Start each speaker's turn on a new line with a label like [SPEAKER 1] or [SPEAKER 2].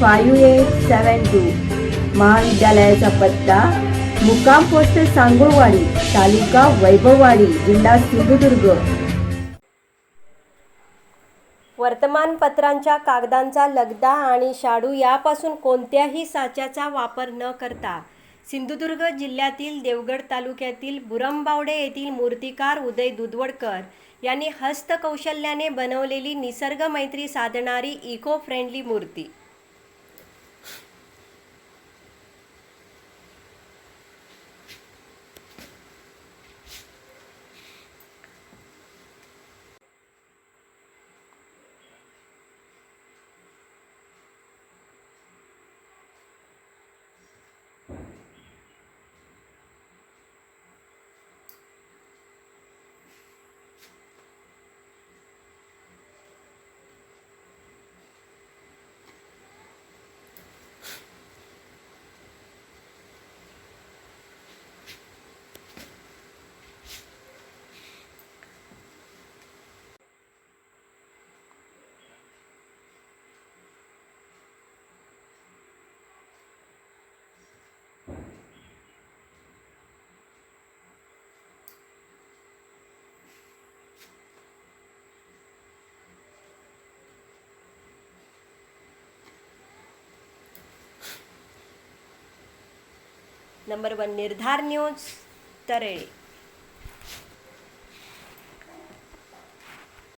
[SPEAKER 1] five eight seven two महाविद्यालयाचा पत्ता मुक्काम पोस्ट सांगोवाडी तालुका वैभववाडी जिल्हा सिंधुदुर्ग वर्तमानपत्रांच्या कागदांचा लगदा आणि शाडू यापासून कोणत्याही साच्याचा वापर न करता सिंधुदुर्ग जिल्ह्यातील देवगड तालुक्यातील बुरंबावडे येथील मूर्तिकार उदय दुधवडकर यांनी हस्तकौशल्याने बनवलेली निसर्ग मैत्री साधणारी इको फ्रेंडली मूर्ती number one Nirdhar news Tarele